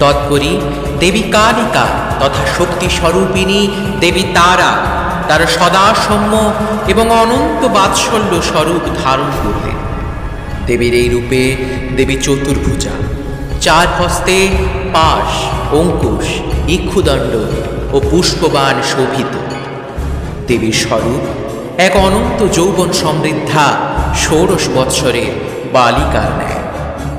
তৎপরী দেবী কালিকা তথা শক্তি স্বরূপিণী দেবী তারা তার সদা এবং অনন্ত বাৎসল্য স্বরূপ ধারণ করলেন। দেবীর এই রূপে দেবী চতুর্ভুজা, চার হস্তে পাশ, অঙ্কুশ, ইক্ষুদণ্ড ও পুষ্পবান শোভিত। দেবীর স্বরূপ এক অনন্ত যৌবন সমৃদ্ধা ষোড়শ বৎসরের বালিকার ন্যায়।